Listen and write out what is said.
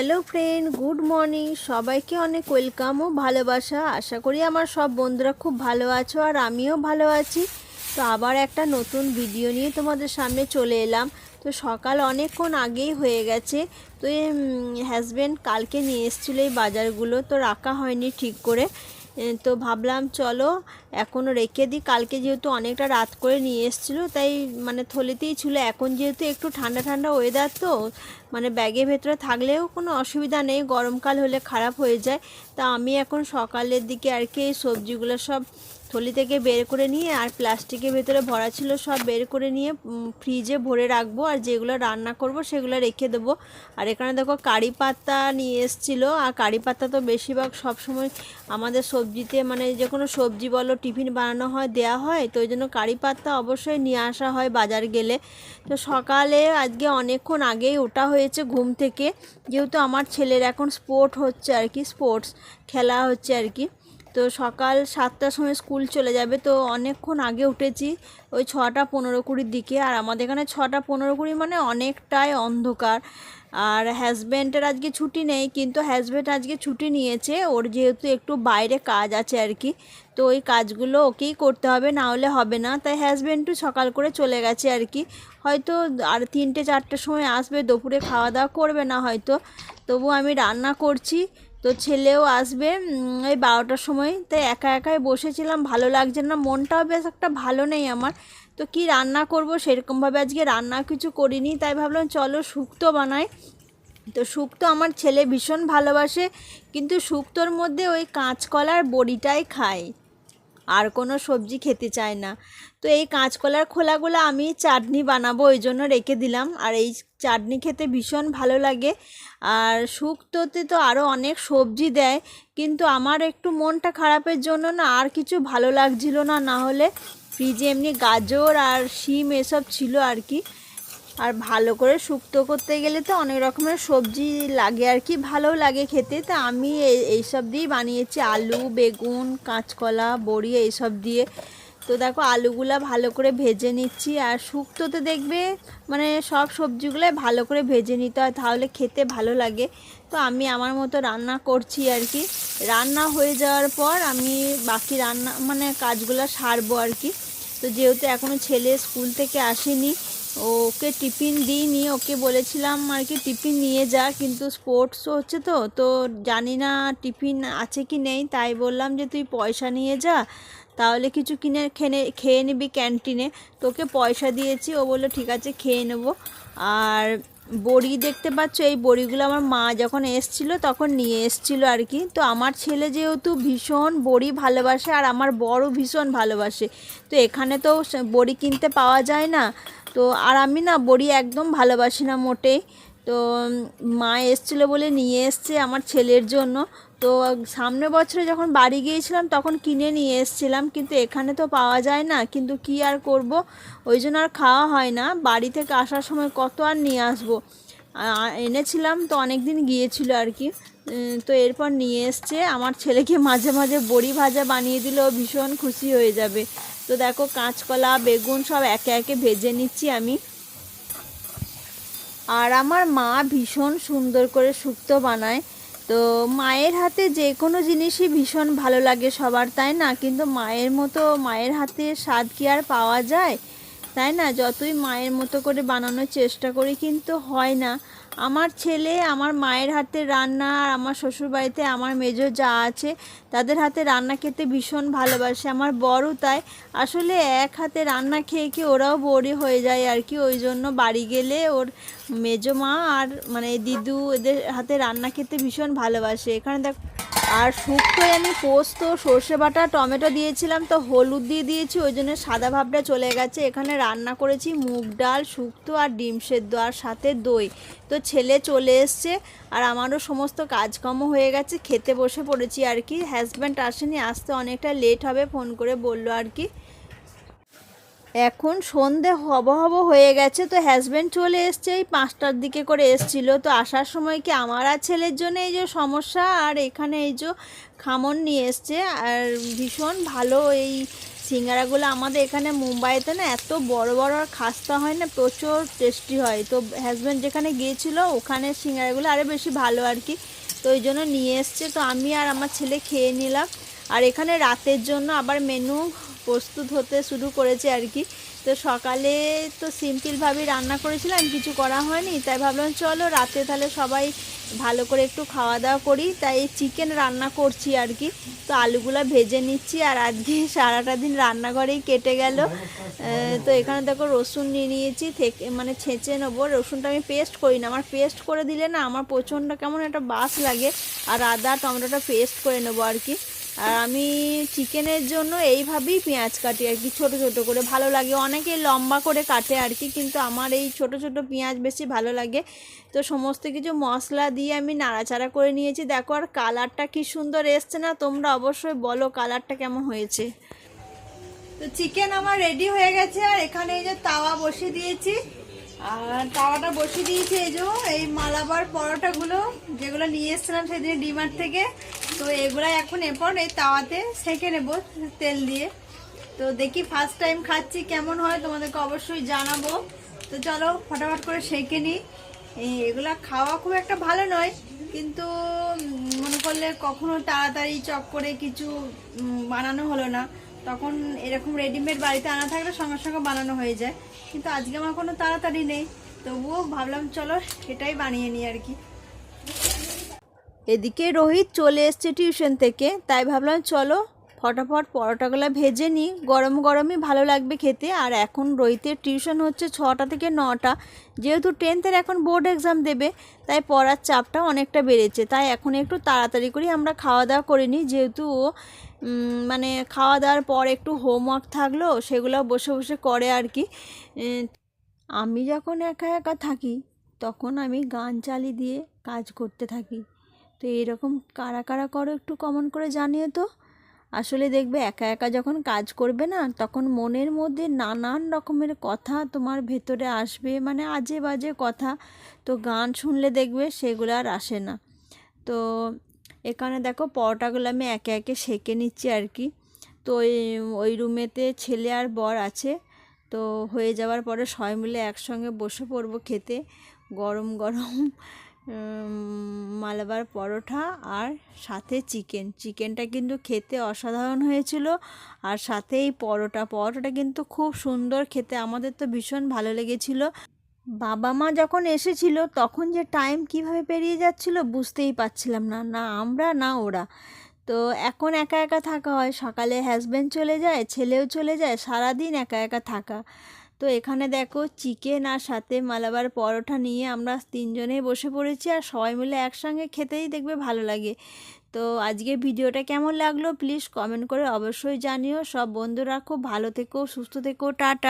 Hello friend good morning সবাইকে অনেক welcome ও ভালোবাসা। আশা করি আমার সব বন্ধুরা খুব ভালো আছো আর আমিও ভালো আছি। তো আবার একটা নতুন ভিডিও নিয়ে তোমাদের সামনে চলে এলাম। তো সকাল অনেকক্ষণ আগেই হয়ে গেছে। তো হাজব্যান্ড কালকে নিয়ে এসেছিল এই বাজারগুলো। তো রাখা হয়নি ঠিক করে। তো ভাবলাম চলো, এখনও রেখে দিই। কালকে যেহেতু অনেকটা রাত করে নিয়ে এসেছিল, তাই মানে থলিতেই ছিল। এখন যেহেতু একটু ঠান্ডা ঠান্ডা ওয়েদার তো মানে ব্যাগের ভেতরে থাকলেও কোনো অসুবিধা নেই। গরমকাল হলে খারাপ হয়ে যায়। তা আমি এখন সকালের দিকে আর কি এই সবজিগুলো সব থলি থেকে বের করে নিয়ে আর প্লাস্টিকের ভেতরে ভরা ছিল সব বের করে নিয়ে ফ্রিজে ভরে রাখব। আর যেগুলো রান্না করব সেগুলো রেখে দেবো। আর এখানে দেখো কারি পাতা নিয়ে এসেছিল। আর কারি পাতা তো বেশিরভাগ সবসময় আমাদের সবজিতে মানে যে কোনো সবজি বলো, টিফিন বানানো হয়, দেয়া হয়। তো ওই জন্য কারি পাতা অবশ্যই নিয়ে আসা হয় বাজার গেলে। তো সকালে আজকে অনেকক্ষণ আগেই ওটা হয়েছে ঘুম থেকে। যেহেতু আমার ছেলের এখন স্পোর্ট হচ্ছে আর কি স্পোর্টস খেলা হচ্ছে আর কি। তো সকাল সাতটার সময় স্কুল চলে যাবে। তো অনেকক্ষণ আগে উঠেছি ওই ছটা পনেরো কুড়ির দিকে। আর আমাদের এখানে ছটা পনেরো কুড়ি মানে অনেকটাই অন্ধকার। আর হাজব্যান্ডের আজকে ছুটি নেই, কিন্তু হাজব্যান্ড আজকে ছুটি নিয়েছে। ওর যেহেতু একটু বাইরে কাজ আছে আর কি, তো ওই কাজগুলো ওকেই করতে হবে, না হলে হবে না। তাই হাজব্যান্ডও সকাল করে চলে গেছে আর কি। হয়তো আর তিনটে চারটের সময় আসবে, দুপুরে খাওয়া দাওয়া করবে না হয়তো। তবু আমি রান্না করছি। তো ছেলেও আসবে এই বারোটার সময়। তাই একা একাই বসেছিলাম, ভালো লাগছে না, মনটাও বেশ একটা ভালো নেই আমার। তো কি রান্না করব সেরকমভাবে আজকে রান্না কিছু করিনি, তাই ভাবলাম চলো শুক্তো বানাই। তো শুক্তো আমার ছেলে ভীষণ ভালোবাসে, কিন্তু শুক্তোর মধ্যে ওই কাঁচকলার বড়িটাই খায়। আর কোনো সবজি খেতে চায় না। তো এই কাঁচকলার খোলাগুলো আমি চাটনি বানাবো, ওই জন্য রেখে দিলাম। আর এই চাটনি খেতে ভীষণ ভালো লাগে। আর শুক্তোতে তো আরও অনেক সবজি দেয়, কিন্তু আমার একটু মনটা খারাপের জন্য না আর কিছু ভালো লাগছিল না। না হলে ফ্রিজে এমনি গাজর আর শিম এসব ছিল আর কি। আর ভালো করে শুক্তো করতে গেলে তো অনেক রকমের সবজি লাগে আর কি, ভালোও লাগে খেতে। তা আমি এই- এইসব দিয়েই বানিয়েছি, আলু, বেগুন, কাঁচকলা, বড়ি এইসব দিয়ে। তো দেখো আলুগুলা ভালো করে ভেজে নিচ্ছি আর শুক্তোতে দেখবে মানে সব সবজিগুলো ভালো করে ভেজে নিতে হয়, তাহলে খেতে ভালো লাগে। তো আমি আমার মতো রান্না করছি আর কি। রান্না হয়ে যাওয়ার পর আমি বাকি রান্না মানে কাজগুলো সারবো আর কি। তো যেহেতু এখনও ছেলে স্কুল থেকে আসেনি ওকে টিফিন দিইনি, ওকে বলেছিলাম আর কি টিফিন নিয়ে যা, কিন্তু স্পোর্টস হচ্ছে তো তো জানি না টিফিন আছে কি নেই, তাই বললাম যে তুই পয়সা নিয়ে যা, তাহলে কিছু কিনে, খেনে, খেয়ে নিবি ক্যান্টিনে। তোকে পয়সা দিয়েছি, ও বলল ঠিক আছে, খেয়ে নেব। আর বড়ি দেখতে পাচ্ছ, এই বড়িগুলো আমার মা যখন এসছিল তখন নিয়ে এসছিল আর কি। তো আমার ছেলে যেহেতু ভীষণ বড়ি ভালোবাসে আর আমার বড় ভীষণ ভালোবাসে, তো এখানে তো বড়ি কিনতে পাওয়া যায় না। তো আর আমি না বড়ি একদম ভালোবাসি না মোটেই তো মা এসছিল বলে নিয়ে এসছে আমার ছেলের জন্য। তো সামনের বছরে যখন বাড়ি গিয়েছিলাম তখন কিনে নিয়ে এসছিলাম, কিন্তু এখানে তো পাওয়া যায় না। কিন্তু কি আর করব? ওই জন্য আর খাওয়া হয় না। বাড়ি থেকে আসার সময় কত আর নিয়ে আসব? এনেছিলাম তো অনেক দিন গিয়েছিল আর কি। তো এরপর নিয়ে এসছে। আমার ছেলেকে মাঝে মাঝে বড়ি ভাজা বানিয়ে দিলেও ভীষণ খুশি হয়ে যাবে। তো দেখো কাঁচকলা, বেগুন সব একে একে ভেজে নিচ্ছি আমি। আর আমার মা ভীষণ সুন্দর করে শুক্তো বানায়। তো মায়ের হাতে যে কোনো জিনিসই ভীষণ ভালো লাগে সবার, তাই না? কিন্তু মায়ের মতো, মায়ের হাতে স্বাদ কি আর পাওয়া যায়? তাই না? যতই মায়ের মতো করে বানানোর চেষ্টা করি কিন্তু হয় না। আমার ছেলে, আমার মায়ের হাতে রান্না, আর আমার শ্বশুরবাড়িতে আমার মেজো যা আছে, তাদের হাতে রান্না খেতে ভীষণ ভালোবাসে। আমার বড় তাই। আসলে এক হাতে রান্না খেয়ে কি ওরাও বড়ি হয়ে যায় আর কি? ওই জন্য বাড়ি গেলে ওর মেজো মা আর মানে দিদু এদের হাতে রান্না খেতে ভীষণ ভালোবাসে। এখানে দেখ আর শুক্তোয় আমি পোস্ত, সর্ষে বাটা, টমেটো দিয়েছিলাম, তো হলুদ দিয়ে দিয়েছি, ওই জন্য সাদা ভাবটা চলে গেছে। এখানে রান্না করেছি মুগ ডাল, শুক্তো আর ডিম সেদ্ধ আর সাথে দই। তো ছেলে চলে এসছে আর আমারও সমস্ত কাজকর্ম হয়ে গেছে, খেতে বসে পড়েছি আর কি। হাজব্যান্ড আসেনি, আসতে অনেকটা লেট হবে, ফোন করে বলল আর কি। এখন সন্ধে হব হব হয়ে গেছে, তো হাজব্যান্ড চলে এসছে, এই পাঁচটার দিকে করে এসছিল। তো আসার সময় কি আমার আর ছেলের জন্য এই যে সমস্যা, আর এখানে এই যে খামন নিয়ে এসছে, আর ভীষণ ভালো এই সিঙ্গারাগুলো আমাদের এখানে মুম্বাইতে না এত বড় বড় আর খাস্তা হয় না, প্রচুর টেস্টি হয়। তো হাজব্যান্ড যেখানে গিয়েছিল, ওখানে সিঙ্গারাগুলো আরও বেশি ভালো আর কি, তো ওই জন্য নিয়ে এসছে। তো আমি আর আমার ছেলে খেয়ে নিলাম। আর এখানে রাতের জন্য আবার মেনু প্রস্তুত হতে শুরু করেছে আর কি। তো সকালে তো সিম্পলভাবেই রান্না করেছিলাম, কিছু করা হয়নি, তাই ভাবলাম চলো রাতে তাহলে সবাই ভালো করে একটু খাওয়া দাওয়া করি। তাই চিকেন রান্না করছি আর কি। তো আলুগুলো ভেজে নিচ্ছি আর আজকে সারাটা দিন রান্নাঘরেই কেটে গেল। তো এখানে দেখো রসুন নিয়ে নিয়েছি, থেকে মানে ছেঁচে নেব। রসুনটা আমি পেস্ট করি না, আমার পেস্ট করে দিলে না আমার প্রচণ্ড কেমন একটা বাস লাগে। আর আদা, টমেটোটা পেস্ট করে নেব আর কি। আর আমি চিকেনের জন্য এইভাবেই পেঁয়াজ কাটি আর কি, ছোটো ছোটো করে। ভালো লাগে, অনেকে লম্বা করে কাটে আর কি, কিন্তু আমার এই ছোটো ছোটো পেঁয়াজ বেশি ভালো লাগে। তো সমস্ত কিছু মশলা দিয়ে আমি নাড়াচাড়া করে নিয়েছি। দেখো আর কালারটা কি সুন্দর এসছে না, তোমরা অবশ্যই বলো কালারটা কেমন হয়েছে। তো চিকেন আমার রেডি হয়ে গেছে আর এখানে এই যে তাওয়া বসিয়ে দিয়েছি। আর তাওয়াটা বসিয়ে দিয়েছি এই যে, এই মালাবার পরোটাগুলো যেগুলো নিয়ে এসেছিলাম সেদিন ডিমার্ট থেকে। তো এগুলো এখন এরপর এই তাওয়াতে সেঁকে নেব তেল দিয়ে। তো দেখি ফার্স্ট টাইম খাচ্ছি, কেমন হয় তোমাদেরকে অবশ্যই জানাব। তো চলো ফটাফট করে সেঁকে নিই। এই এগুলা খাওয়া খুব একটা ভালো নয়, কিন্তু মনে করলে কখনো তাড়াতাড়ি চক করে কিছু বানানো হলো না। তখন এরকম রেডিমেড বাড়িতে আনা থাকলে সঙ্গে সঙ্গে বানানো হয়ে যায়। কিন্তু আজকে আমার কোনো তাড়াতাড়ি নেই। তবুও ভাবলাম, চলো সেটাই বানিয়ে নিই আর কি। এদিকে রোহিত চলে এসছে টিউশন থেকে। তাই ভাবলাম, চলো ফটাফট পরোটাগুলো ভেজে নিই। গরম গরমই ভালো লাগবে খেতে। আর এখন রোহিতের টিউশন হচ্ছে ছটা থেকে নটা। যেহেতু টেন্থের এখন বোর্ড এক্সাম দেবে, তাই পড়ার চাপটা অনেকটা বেড়েছে। তাই এখন একটু তাড়াতাড়ি করে আমরা খাওয়া দাওয়া করে নিই। যেহেতু ও মানে খাওয়া দাওয়ার পর একটু হোমওয়ার্ক থাকল সেগুলো বসে বসে করে আর কি। আমি যখন একা একা থাকি, তখন আমি গান চালিয়ে দিয়ে কাজ করতে থাকি। তো এরকম কারা কারা করো একটু কমন করে জানিও তো। আসলে দেখবে একা একা যখন কাজ করবে না, তখন মনের মধ্যে নানান রকমের কথা তোমার ভেতরে আসবে মানে আজে বাজে কথা। তো গান শুনলে দেখবে সেগুলো আর আসে না। তো এখানে দেখো পরোটাগুলো আমি একে একে সেঁকে নিচ্ছি আর কি। তো ওই রুমেতে ছেলে আর বর আছে। তো হয়ে যাওয়ার পরে সবাই মিলে একসঙ্গে বসে পড়ব খেতে। গরম গরম মালাবার পরোটা আর সাথে চিকেন। চিকেনটা কিন্তু খেতে অসাধারণ হয়েছিল। আর সাথে এই পরোটা, পরোটাটা কিন্তু খুব সুন্দর খেতে। আমাদের তো ভীষণ ভালো লেগেছিল। বাবা মা যখন এসেছিল, তখন যে টাইম কীভাবে পেরিয়ে যাচ্ছিল বুঝতেই পারছিলাম না। না আমরা, না ওরা। তো এখন একা একা থাকা হয়। সকালে হাজব্যান্ড চলে যায়, ছেলেও চলে যায়, সারাদিন একা একা থাকা। তো এখানে দেখো চিকেন আর সাথে মালাবার পরোটা নিয়ে আমরা তিনজনেই বসে পড়েছি আর সবাই মিলে একসঙ্গে খেতেই দেখবে ভালো লাগে। তো আজকে ভিডিওটা কেমন লাগল? প্লিজ কমেন্ট করে অবশ্যই জানিও। সব বন্ধুরা খুব ভালো থেকো, সুস্থ থেকো, টাটা।